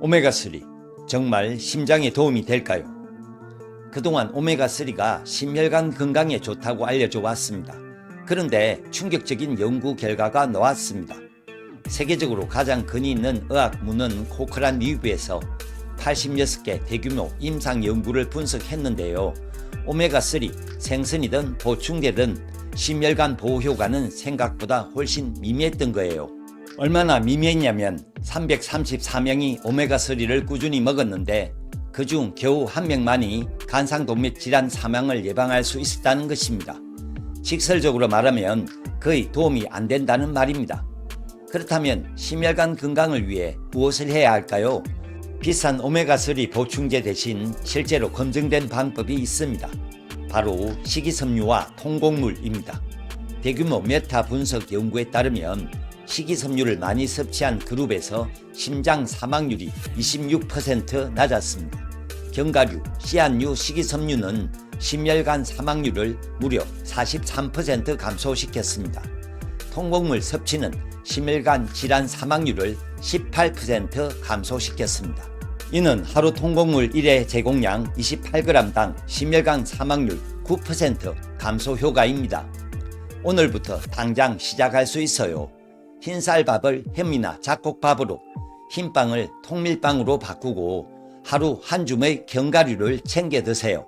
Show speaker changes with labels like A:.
A: 오메가3 정말 심장에 도움이 될까요? 그동안 오메가3가 심혈관 건강에 좋다고 알려져 왔습니다. 그런데 충격적인 연구 결과가 나왔습니다. 세계적으로 가장 근위 있는 의학문헌 코크란 리뷰에서 86개 대규모 임상 연구를 분석했는데요. 오메가3 생선이든 보충제든 심혈관 보호 효과는 생각보다 훨씬 미미했던 거예요. 얼마나 미미했냐면 334명이 오메가3를 꾸준히 먹었는데 그 중 겨우 한 명만이 간상동맥 질환 사망을 예방할 수 있었다는 것입니다. 직설적으로 말하면 거의 도움이 안 된다는 말입니다. 그렇다면 심혈관 건강을 위해 무엇을 해야 할까요? 비싼 오메가3 보충제 대신 실제로 검증된 방법이 있습니다. 바로 식이섬유와 통곡물입니다. 대규모 메타 분석 연구에 따르면 식이섬유를 많이 섭취한 그룹에서 심장 사망률이 26% 낮았습니다. 견과류, 씨앗류, 식이섬유는 심혈관 사망률을 무려 43% 감소시켰습니다. 통곡물 섭취는 심혈관 질환 사망률을 18% 감소시켰습니다. 이는 하루 통곡물 1회 제공량 28g당 심혈관 사망률 9% 감소 효과입니다. 오늘부터 당장 시작할 수 있어요. 흰쌀밥을 햄이나 잡곡밥으로 흰빵을 통밀빵으로 바꾸고 하루 한 줌의 견과류를 챙겨 드세요.